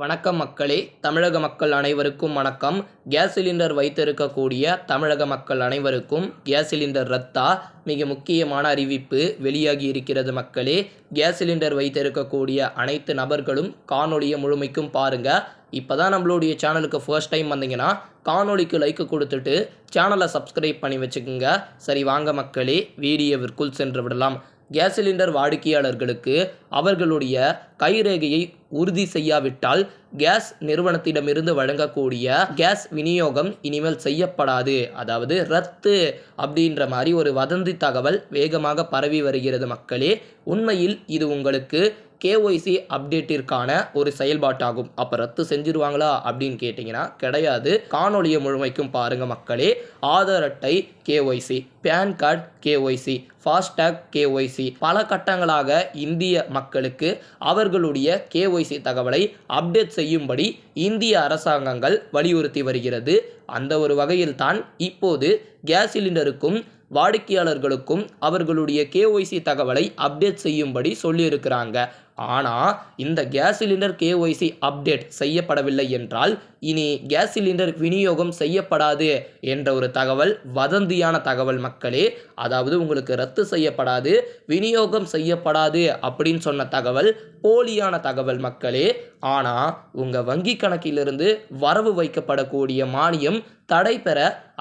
வணக்கம் மக்களே தமிழக மக்கள் அனைவருக்கும் வணக்கம். கேஸ் சிலிண்டர் வைத்திருக்கக்கூடிய தமிழக மக்கள் அனைவருக்கும் கேஸ் சிலிண்டர் ரத்தா மிக முக்கியமான அறிவிப்பு வெளியாகி இருக்கிறது மக்களே. கேஸ் சிலிண்டர் வைத்திருக்கக்கூடிய அனைத்து நபர்களும் காணொலியை முழுமைக்கும் பாருங்கள் இப்போ தான் நம்மளுடைய சேனலுக்கு ஃபர்ஸ்ட் டைம் வந்தீங்கன்னா காணொலிக்கு லைக் கொடுத்துட்டு சேனலை சப்ஸ்கிரைப் பண்ணி வச்சுக்கோங்க. சரி வாங்க மக்களே வீடியோவிற்குள் சென்று விடலாம். கேஸ் சிலிண்டர் வாடிக்கையாளர்களுக்கு அவர்களுடைய கைரேகையை உறுதி செய்யாவிட்டால் கேஸ் நிறுவனத்திடமிருந்து வழங்கக்கூடிய கேஸ் விநியோகம் இனிமேல் செய்யப்படாது. அதாவது ரத்து அப்படின்ற மாதிரி ஒரு வதந்தி தகவல் வேகமாக பரவி வருகிறது மக்களே. உண்மையில் இது உங்களுக்கு கேஒய்சி அப்டேட்டிற்கான ஒரு செயல்பாட்டாகும். அப்போ ரத்து செஞ்சிருவாங்களா? அப்படின்னு கேட்டிங்கன்னா கிடையாது. காணொலியை முழுமைக்கும் பாருங்கள் மக்களே. ஆதார் அட்டை KYC PAN card KYC FASTag KYC பல கட்டங்களாக இந்திய மக்களுக்கு அவர்களுடைய கேஒய்சி தகவலை அப்டேட் செய்யும்படி இந்திய அரசாங்கங்கள் வலியுறுத்தி வருகிறது. அந்த ஒரு வகையில்தான் இப்போது கேஸ் சிலிண்டருக்கும் வாடிக்கையாளர்களுக்கும் அவர்களுடைய கேஒய்சி தகவலை அப்டேட் செய்யும்படி சொல்லியிருக்கிறாங்க. ஆனால் இந்த கேஸ் சிலிண்டர் கேஒய்சி அப்டேட் செய்யப்படவில்லை என்றால் இனி கேஸ் சிலிண்டர் விநியோகம் செய்யப்படாது என்ற ஒரு தகவல் வதந்தியான தகவல் மக்களே. அதாவது உங்களுக்கு ரத்து செய்யப்படாது விநியோகம் செய்யப்படாது அப்படின்னு சொன்ன தகவல் போலியான தகவல் மக்களே. ஆனால் உங்கள் வங்கி கணக்கிலிருந்து வரவு வைக்கப்படக்கூடிய மானியம் தடை பெற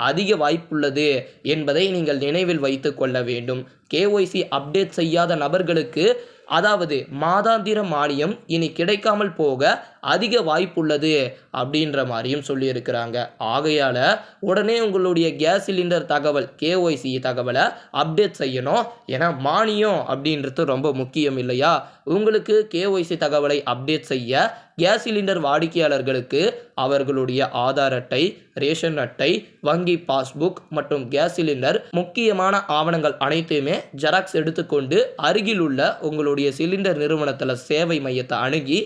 அதிக வாய்ப்புள்ளது என்பதை நீங்கள் நினைவில் வைத்து கொள்ள வேண்டும். கேஒய்சி அப்டேட் செய்யாத நபர்களுக்கு அதாவது மாதாந்திர மானியம் இனி கிடைக்காமல் போக அதிக வாய்ப்புள்ளது அப்படின்ற மாதிரியும் சொல்லியிருக்கிறாங்க. ஆகையால் உடனே உங்களுடைய கேஸ் சிலிண்டர் தகவல் கேஒய்சி தகவலை அப்டேட் செய்யணும். ஏன்னா மானியம் அப்படின்றது ரொம்ப முக்கியம் இல்லையா? உங்களுக்கு கேஒய்சி தகவலை அப்டேட் செய்ய கேஸ் சிலிண்டர் வாடிக்கையாளர்களுக்கு அவர்களுடைய ஆதார் அட்டை ரேஷன் அட்டை வங்கி பாஸ்புக் மற்றும் கேஸ் சிலிண்டர் முக்கியமான ஆவணங்கள் அனைத்தையுமே ஜெராக்ஸ் எடுத்துக்கொண்டு அருகில் உள்ள உங்களுடைய சிலிண்டர் நிறுவனத்தில் சேவை மையத்தை அணுகி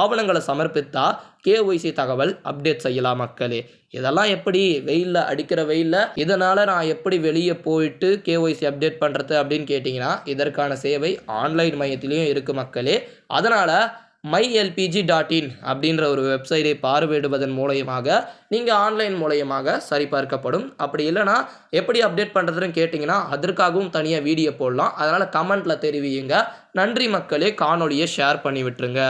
ஆவணங்களை சமர்ப்பித்தா கேஒய்சி தகவல் அப்டேட் செய்யலாம் மக்களே. இதெல்லாம் எப்படி? வெயிலில் அடிக்கிற வெயிலில்? இதனால் நான் எப்படி வெளியே போயிட்டு கேஒய்சி அப்டேட் பண்ணுறது அப்படின்னு கேட்டிங்கன்னா இதற்கான சேவை ஆன்லைன் மையத்திலையும் இருக்குது மக்களே. அதனால் மை எல்பிஜி டாட் இன் அப்படின்ற ஒரு வெப்சைட்டை பார்வையிடுவதன் மூலயமாக நீங்கள் ஆன்லைன் மூலயமாக சரிபார்க்கப்படும். அப்படி இல்லைனா எப்படி அப்டேட் பண்ணுறதுன்னு கேட்டிங்கன்னா அதற்காகவும் தனியாக வீடியோ போடலாம். அதனால் கமெண்ட்டில் தெரிவியுங்க. நன்றி மக்களே காணொலியை ஷேர் பண்ணி விட்டுருங்க